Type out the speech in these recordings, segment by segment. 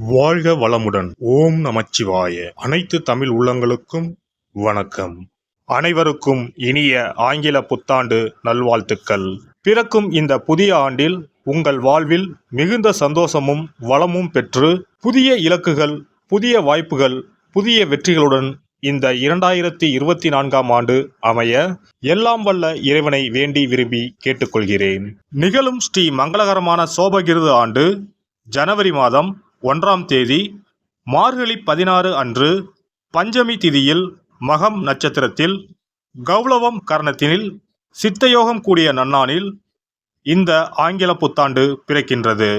வாழ்க வளமுடன். ஓம் நமச்சிவாய. அனைத்து தமிழ் உள்ளங்களுக்கும் வணக்கம். அனைவருக்கும் இனிய ஆங்கில புத்தாண்டு நல்வாழ்த்துக்கள். பிறக்கும் இந்த புதிய ஆண்டில் உங்கள் வாழ்வில் மிகுந்த சந்தோஷமும் வளமும் பெற்று புதிய இலக்குகள் புதிய வாய்ப்புகள் புதிய வெற்றிகளுடன் இந்த இரண்டாயிரத்தி இருபத்தி நான்காம் ஆண்டு அமைய எல்லாம் வல்ல இறைவனை வேண்டி விரும்பி கேட்டுக்கொள்கிறேன். நிகழும் ஸ்ரீ மங்களகரமான சோபகிருது ஆண்டு ஜனவரி மாதம் ஒன்றாம் தேதி மார்கழி பதினாறு அன்று பஞ்சமி திதியில் மகம் நட்சத்திரத்தில் கௌளவம் கர்ணத்தினில் சித்தயோகம் கூடிய நன்னானில் இந்த ஆங்கில புத்தாண்டு பிறக்கின்றது.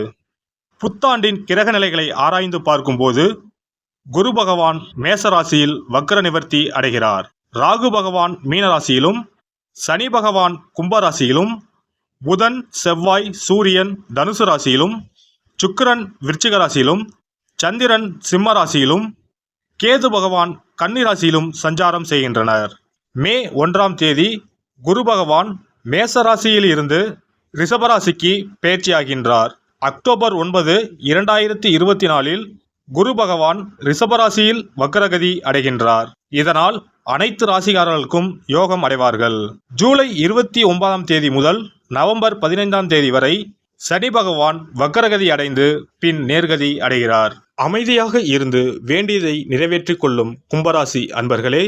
புத்தாண்டின் கிரக நிலைகளை ஆராய்ந்து பார்க்கும்போது குரு பகவான் மேசராசியில் வக்ர நிவர்த்தி அடைகிறார். ராகு பகவான் மீனராசியிலும் சனி பகவான் கும்பராசியிலும் புதன் செவ்வாய் சூரியன் தனுசு ராசியிலும் சுக்கிரன் விருச்சிக ராசியிலும் சந்திரன் சிம்ம ராசியிலும் கேது பகவான் கன்னிராசியிலும் சஞ்சாரம் செய்கின்றனர். மே ஒன்றாம் தேதி குரு பகவான் மேசராசியில் இருந்து ரிஷபராசிக்கு பேச்சியாகின்றார். அக்டோபர் ஒன்பது இரண்டாயிரத்தி இருபத்தி நாலில் குரு பகவான் ரிஷபராசியில் வக்கரகதி அடைகின்றார். இதனால் அனைத்து ராசிகாரர்களுக்கும் யோகம் அடைவார்கள். ஜூலை இருபத்தி ஒன்பதாம் தேதி முதல் நவம்பர் பதினைந்தாம் தேதி வரை சனி பகவான் வக்கரகதி அடைந்து பின் நேர்கதி அடைகிறார். அமைதியாக இருந்து வேண்டியதை நிறைவேற்றிக் கொள்ளும் கும்பராசி அன்பர்களே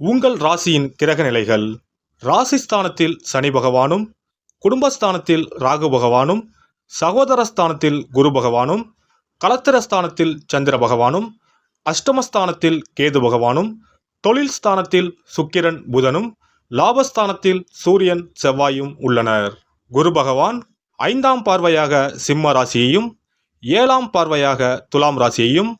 உங்கள் ராசியின் கிரக நிலைகள். ராசிஸ்தானத்தில் சனி பகவானும் குடும்பஸ்தானத்தில் ராகு பகவானும் சகோதரஸ்தானத்தில் குரு பகவானும் கலத்திரஸ்தானத்தில் சந்திர பகவானும் அஷ்டமஸ்தானத்தில் கேது பகவானும் தொழில் ஸ்தானத்தில் சுக்கிரன் புதனும் லாபஸ்தானத்தில் சூரியன் செவ்வாயும் உள்ளனர். குரு பகவான் ஐந்தாம் பார்வையாக சிம்ம ராசியையும் ஏழாம் பார்வையாக துலாம் ராசியையும்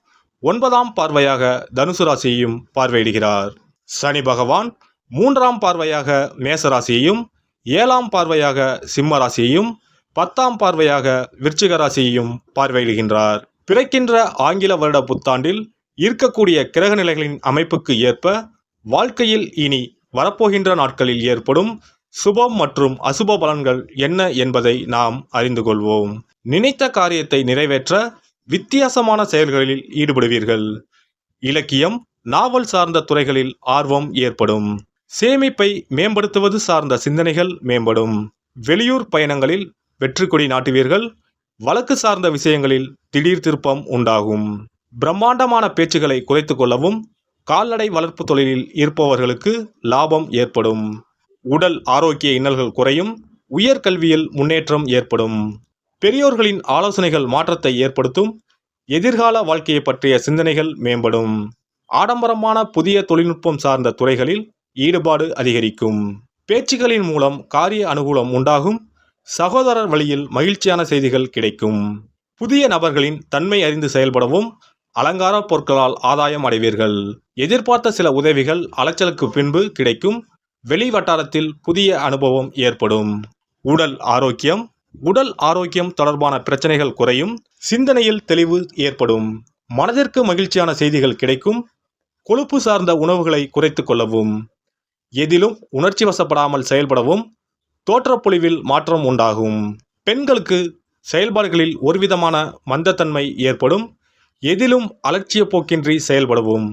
ஒன்பதாம் பார்வையாக தனுசு ராசியையும் பார்வையிடுகிறார். சனி பகவான் மூன்றாம் பார்வையாக மேச ராசியையும் ஏழாம் பார்வையாக சிம்ம ராசியையும் பத்தாம் பார்வையாக விருச்சிக ராசியையும் பார்வையிடுகின்றார். பிறக்கின்ற ஆங்கில வருட புத்தாண்டில் இருக்கக்கூடிய கிரக நிலைகளின் அமைப்புக்கு ஏற்ப வாழ்க்கையில் இனி வரப்போகின்ற நாட்களில் ஏற்படும் சுபம் மற்றும் அசுப பலன்கள் என்ன என்பதை நாம் அறிந்து கொள்வோம். நினைத்த காரியத்தை நிறைவேற்ற வித்தியாசமான செயல்களில் ஈடுபடுவீர்கள். இலக்கியம் நாவல் சார்ந்த துறைகளில் ஆர்வம் ஏற்படும். சேமிப்பை மேம்படுத்துவது சார்ந்த சிந்தனைகள் மேம்படும். வெளியூர் பயணங்களில் வெற்றி கொடி நாட்டுவீர்கள். வழக்கு சார்ந்த விஷயங்களில் திடீர் திருப்பம் உண்டாகும். பிரம்மாண்டமான பேச்சுகளை குறைத்து கொள்ளவும் கால்நடை வளர்ப்பு தொழிலில் இருப்பவர்களுக்கு லாபம் ஏற்படும். உடல் ஆரோக்கிய இன்னல்கள் குறையும் உயர்கல்வியில் முன்னேற்றம் ஏற்படும். பெரியோர்களின் ஆலோசனைகள் மாற்றத்தை ஏற்படுத்தும் எதிர்கால வாழ்க்கையை பற்றிய சிந்தனைகள் மேம்படும். ஆடம்பரமான புதிய தொழில்நுட்பம் சார்ந்த துறைகளில் ஈடுபாடு அதிகரிக்கும். பேச்சுகளின் மூலம் காரிய அனுகூலம் உண்டாகும் சகோதரர் வழியில் மகிழ்ச்சியான செய்திகள் கிடைக்கும். புதிய நபர்களின் தன்மை அறிந்து செயல்படவும் அலங்கார பொருட்களால் ஆதாயம் அடைவீர்கள். எதிர்பார்த்த சில உதவிகள் அலைச்சலுக்கு பின்பு கிடைக்கும் வெளி வட்டாரத்தில் புதிய அனுபவம் ஏற்படும். உடல் ஆரோக்கியம். உடல் ஆரோக்கியம் தொடர்பான பிரச்சனைகள் குறையும். சிந்தனையில் தெளிவு ஏற்படும். மனதிற்கு மகிழ்ச்சியான செய்திகள் கிடைக்கும். கொழுப்பு சார்ந்த உணவுகளை குறைத்து கொள்ளவும். எதிலும் உணர்ச்சி வசப்படாமல் செயல்படவும். தோற்றப்பொழிவில் மாற்றம் உண்டாகும். பெண்களுக்கு செயல்பாடுகளில் ஒருவிதமான மந்தத்தன்மை ஏற்படும். எதிலும் அலட்சிய போக்கின்றி செயல்படவும்.